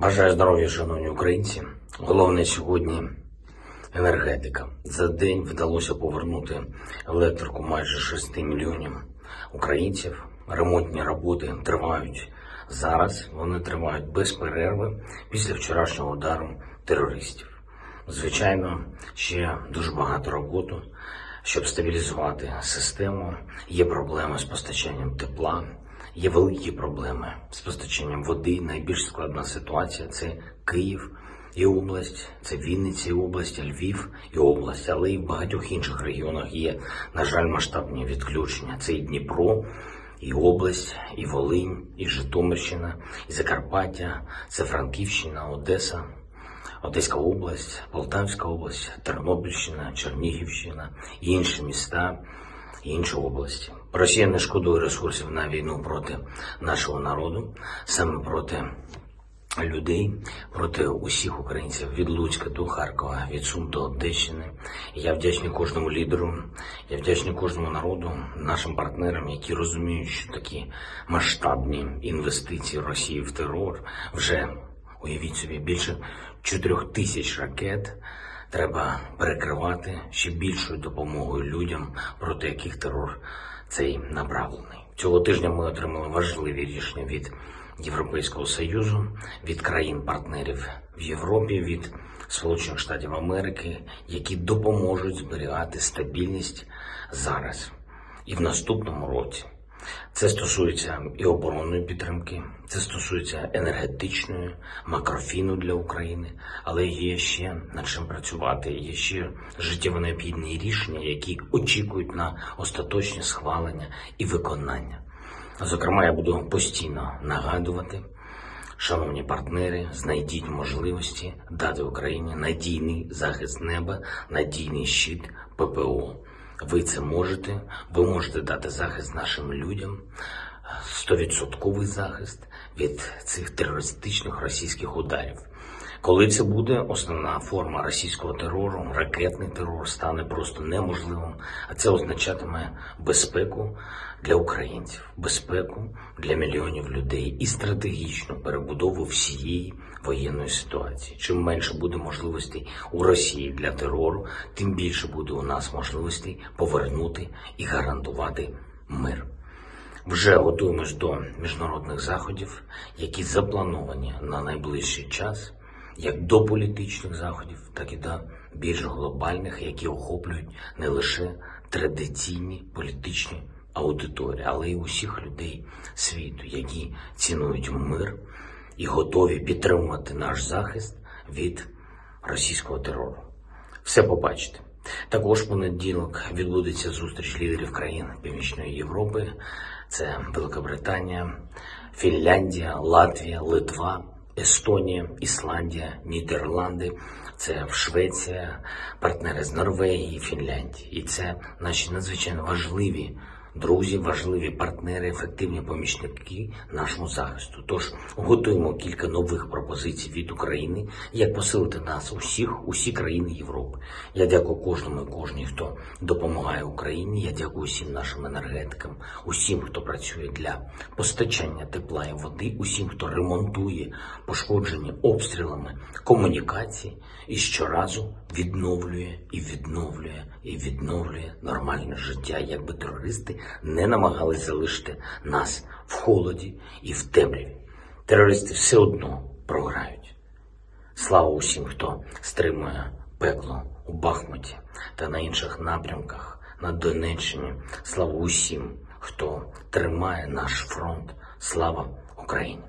Бажаю здоров'я, шановні українці. Головне сьогодні енергетика. За день вдалося повернути електрику майже 6 мільйонів українців. Ремонтні роботи тривають зараз. Вони тривають без перерви після вчорашнього удару терористів. Звичайно, ще дуже багато роботи, щоб стабілізувати систему. Є проблеми з постачанням тепла, є великі проблеми з постачанням води. Найбільш складна ситуація це Київ і область, це Вінниця і область, Львів і область, але і в багатьох інших регіонах є, на жаль, масштабні відключення. Це і Дніпро, і область, і Волинь, і Житомирщина, і Закарпаття, це Франківщина, Одеса, Одеська область, Полтавська область, Тернопільщина, Чернігівщина, інші міста, інші області. Росія не шкодує ресурсів на війну проти нашого народу, саме проти людей, проти усіх українців від Луцька до Харкова, від Сум до Одещини. Я вдячний кожному лідеру, я вдячний кожному народу, нашим партнерам, які розуміють, що такі масштабні інвестиції Росії в терор вже уявіть собі більше 4 тисяч ракет. Треба перекривати ще більшою допомогою людям, проти яких терор цей направлений. Цього тижня ми отримали важливі рішення від Європейського Союзу, від країн-партнерів в Європі, від Сполучених Штатів Америки, які допоможуть зберігати стабільність зараз і в наступному році. Це стосується і оборонної підтримки, це стосується енергетичної, макрофіну для України, але є ще над чим працювати. Є ще життєво необхідні рішення, які очікують на остаточне схвалення і виконання. Зокрема, я буду постійно нагадувати, шановні партнери, знайдіть можливості дати Україні надійний захист неба, надійний щит ППО. Ви це можете, ви можете дати захист нашим людям, стовідсотковий захист від цих терористичних російських ударів. Коли це буде основна форма російського терору, ракетний терор стане просто неможливим, а це означатиме безпеку для українців, безпеку для мільйонів людей і стратегічну перебудову всієї воєнної ситуації. Чим менше буде можливостей у Росії для терору, тим більше буде у нас можливостей повернути і гарантувати мир. Вже готуємось до міжнародних заходів, які заплановані на найближчий час, як до політичних заходів, так і до більш глобальних, які охоплюють не лише традиційні політичні аудиторії, але й усіх людей світу, які цінують мир і готові підтримувати наш захист від російського терору. Все побачите. Також понеділок відбудеться зустріч лідерів країн Північної Європи. Це Великобританія, Фінляндія, Латвія, Литва, Естонія, Ісландія, Нідерланди. Це Швеція, партнери з Норвегії, Фінляндії. І це наші надзвичайно важливі друзі, важливі партнери, ефективні помічники нашому захисту. Тож готуємо кілька нових пропозицій від України, як посилити нас усіх, усі країни Європи. Я дякую кожному і кожній, хто допомагає Україні. Я дякую всім нашим енергетикам, усім, хто працює для постачання тепла і води, усім, хто ремонтує пошкоджені обстрілами комунікації і щоразу відновлює і відновлює і відновлює нормальне життя, якби терористи не намагались залишити нас в холоді і в темряві. Терористи все одно програють. Слава усім, хто стримує пекло у Бахмуті та на інших напрямках на Донеччині. Слава усім, хто тримає наш фронт. Слава Україні!